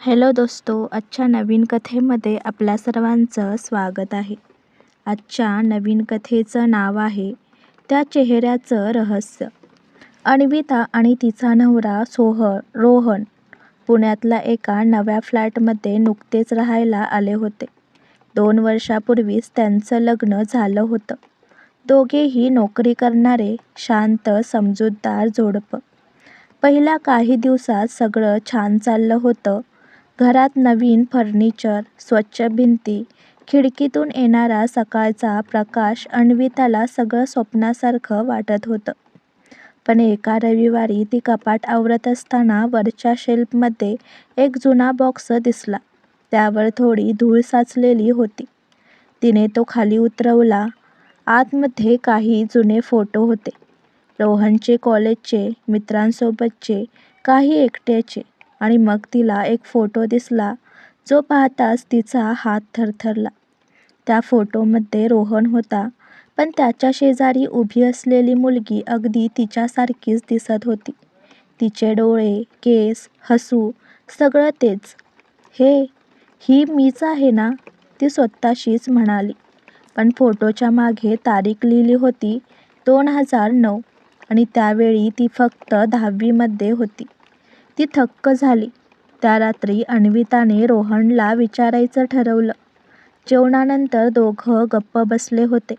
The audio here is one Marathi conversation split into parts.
हॅलो दोस्तो आजच्या नवीन कथेमध्ये आपल्या सर्वांचं स्वागत आहे. आजच्या नवीन कथेचं नाव आहे त्या चेहऱ्याचं रहस्य. अन्विता आणि तिचा नवरा सोह रोहन पुण्यातल्या एका नव्या फ्लॅटमध्ये नुकतेच राहायला आले होते. दोन वर्षापूर्वीच त्यांचं लग्न झालं होतं. दोघेही नोकरी करणारे शांत समजूतदार जोडपं. पहिल्या काही दिवसात सगळं छान चाललं होतं घरात नवीन फर्निचर, स्वच्छ भिंती, खिडकीतून येणारा सकाळचा प्रकाश अन्विताला सगळं स्वप्नासारखं वाटत होतं. पण एका रविवारी ती कपाट आवरत असताना वरच्या शेल्फमध्ये एक जुना बॉक्स दिसला. त्यावर थोडी धूळ साचलेली होती. तिने तो खाली उतरवला. आतमध्ये काही जुने फोटो होते. रोहनचे कॉलेजचे, मित्रांसोबतचे, काही एकट्याचे. आणि मग तिला एक फोटो दिसला जो पाहताच तिचा हात थरथरला. त्या फोटोमध्ये रोहन होता पण त्याच्या शेजारी उभी असलेली मुलगी अगदी तिच्यासारखीच दिसत होती. तिचे डोळे, केस, हसू सगळं तेच. हे, ही मीच आहे ना? ती स्वतःशीच म्हणाली. पण फोटोच्या मागे तारीख लिहिली होती दोन हजार नऊ आणि त्यावेळी ती फक्त दहावीमध्ये होती. ती थक्क झाली. त्या रात्री अन्विताने रोहनला विचारायचं ठरवलं. जेवणानंतर दोघं गप्प बसले होते.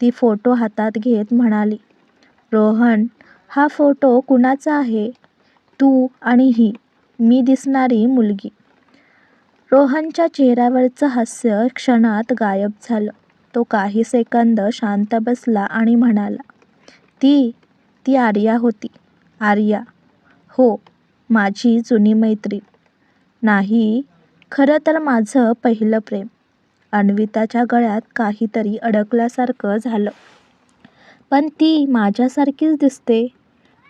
ती फोटो हातात घेत म्हणाली, रोहन, हा फोटो कुणाचा आहे? तू आणि ही, मी दिसणारी मुलगी. रोहनच्या चेहऱ्यावरचं हास्य क्षणात गायब झालं. तो काही सेकंद शांत बसला आणि म्हणाला, ती, ती आर्या होती. आर्या? हो, माझी जुनी मैत्रीण. नाही, खरं तर माझं पहिलं प्रेम. अन्विताच्या गळ्यात काहीतरी अडकल्यासारखं झालं. पण ती माझ्यासारखीच दिसते.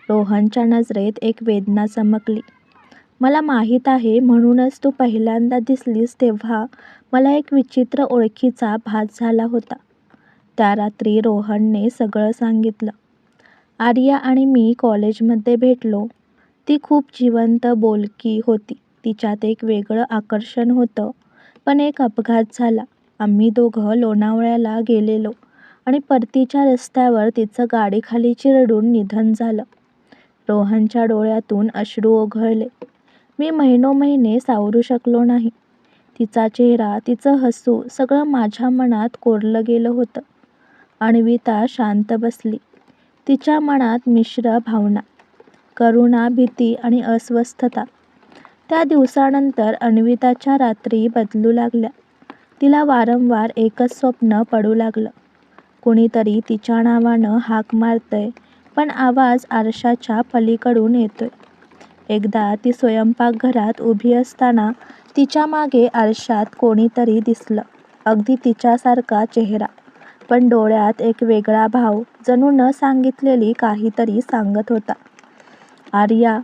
रोहनच्या नजरेत एक वेदना चमकली. मला माहीत आहे म्हणूनच तू पहिल्यांदा दिसलीस तेव्हा मला एक विचित्र ओळखीचा भास झाला होता. त्या रात्री रोहनने सगळं सांगितलं. आर्या आणि मी कॉलेजमध्ये भेटलो. ती खूप जिवंत, बोलकी होती. तिच्यात एक वेगळं आकर्षण होतं. पण एक अपघात झाला. आम्ही दोघं लोणावळ्याला गेलेलो आणि परतीच्या रस्त्यावर तिचं गाडीखाली चिरडून निधन झालं. रोहनच्या डोळ्यातून अश्रू ओघळले. मी महिनोमहिने सावरू शकलो नाही. तिचा चेहरा, तिचं हसू सगळं माझ्या मनात कोरलं गेलं होतं. अन्विता शांत बसली. तिच्या मनात मिश्र भावना, करुणा, भीती आणि अस्वस्थता. त्या दिवसानंतर अन्विताच्या रात्री बदलू लागल्या. तिला वारंवार एकच स्वप्न पडू लागलं. कुणीतरी तिच्या नावानं हाक मारतंय पण आवाज आरशाच्या पलीकडून येतोय. एकदा ती स्वयंपाकघरात उभी असताना तिच्यामागे आरशात कोणीतरी दिसलं. अगदी तिच्यासारखा चेहरा, पण डोळ्यात एक वेगळा भाव, जणू न सांगितलेली काहीतरी सांगत होता. आर्या,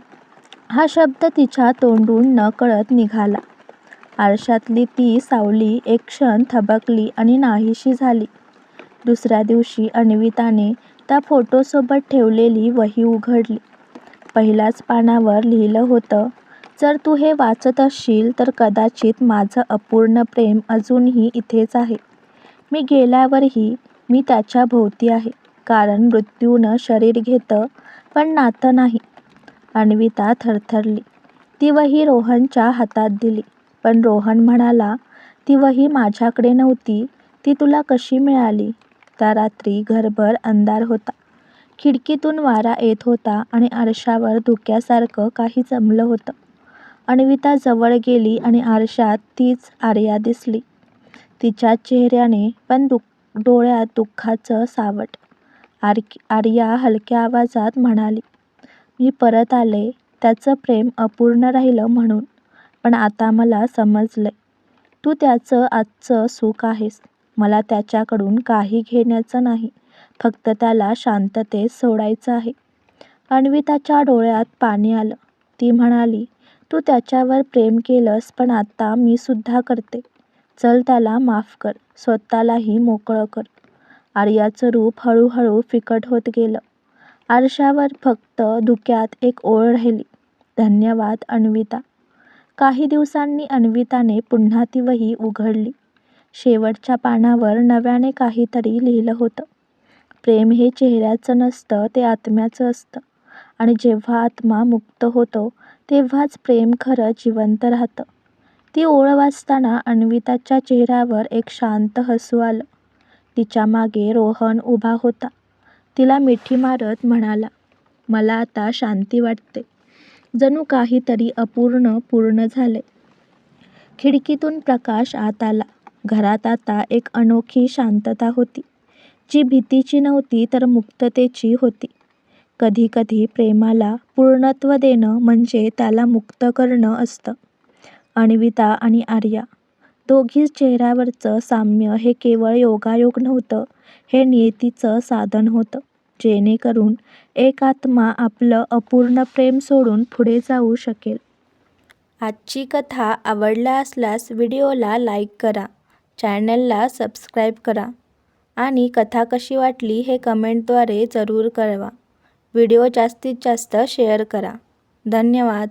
हा शब्द तिच्या तोंडून नकळत निघाला. आरशातली ती सावली एक क्षण थबकली आणि नाहीशी झाली. दुसऱ्या दिवशी अन्विताने त्या फोटोसोबत ठेवलेली वही उघडली. पहिल्याच पानावर लिहिलं होतं, जर तू हे वाचत असशील तर कदाचित माझं अपूर्ण प्रेम अजूनही इथेच आहे. मी गेल्यावरही मी त्याच्या भोवती आहे. कारण मृत्यूनं शरीर घेतं पण नातं नाही. अन्विता थरथरली. ती वही रोहनच्या हातात दिली. पण रोहन म्हणाला, ती वही माझ्याकडे नव्हती. ती तुला कशी मिळाली? त्या रात्री घरभर अंधार होता. खिडकीतून वारा येत होता आणि आरशावर धुक्यासारखं काही जमलं होतं. अन्विता जवळ गेली आणि आरशात तीच आर्या दिसली. तिच्या चेहऱ्याने पण डोळ्यात दुःखाचं सावट. आर्या हलक्या आवाजात म्हणाली, मी परत आले त्याचं प्रेम अपूर्ण राहिलं म्हणून. पण आता मला समजलंय, तू त्याचं आजचं सुख आहेस. मला त्याच्याकडून काही घेण्याचं नाही, फक्त त्याला शांततेत सोडायचं आहे. अन्विताच्या डोळ्यात पाणी आलं. ती म्हणाली, तू त्याच्यावर प्रेम केलंस पण आता मीसुद्धा करते. चल त्याला माफ कर. स्वतःलाही मोकळं कर. आर्याचं रूप हळूहळू फिकट होत गेलं. आरशावर फक्त धुक्यात एक ओळ राहिली, धन्यवाद अन्विता. काही दिवसांनी अन्विताने पुन्हा ती वही उघडली. शेवटच्या पानावर नव्याने काहीतरी लिहिलं होतं. प्रेम हे चेहऱ्याचं नसतं ते आत्म्याचं असतं आणि जेव्हा आत्मा मुक्त होतो तेव्हाच प्रेम खरं जिवंत राहतं. ती ओळ वाचताना अन्विताच्या चेहऱ्यावर एक शांत हसू आलं. तिच्यामागे रोहन उभा होता. तिला मिठी मारत म्हणाला, मला आता शांती वाटते. जणू काहीतरी अपूर्ण पूर्ण झाले. खिडकीतून प्रकाश आत आला. घरात आता एक अनोखी शांतता होती. जी भीतीची नव्हती तर मुक्ततेची होती. कधी कधी प्रेमाला पूर्णत्व देणं म्हणजे त्याला मुक्त करणं असतं. अन्विता आणि आर्या दोघी चेहऱ्यावरचं साम्य हे केवळ योगायोग नव्हतं, हे नियतीचं साधन होतं, जेणेकरून एक आत्मा आपलं अपूर्ण प्रेम सोडून पुढे जाऊ शकेल. आजची कथा आवडला असल्यास व्हिडिओला लाईक करा, चॅनलला सबस्क्राईब करा आणि कथा कशी वाटली हे कमेंटद्वारे जरूर कळवा. व्हिडिओ जास्तीत जास्त शेअर करा. धन्यवाद.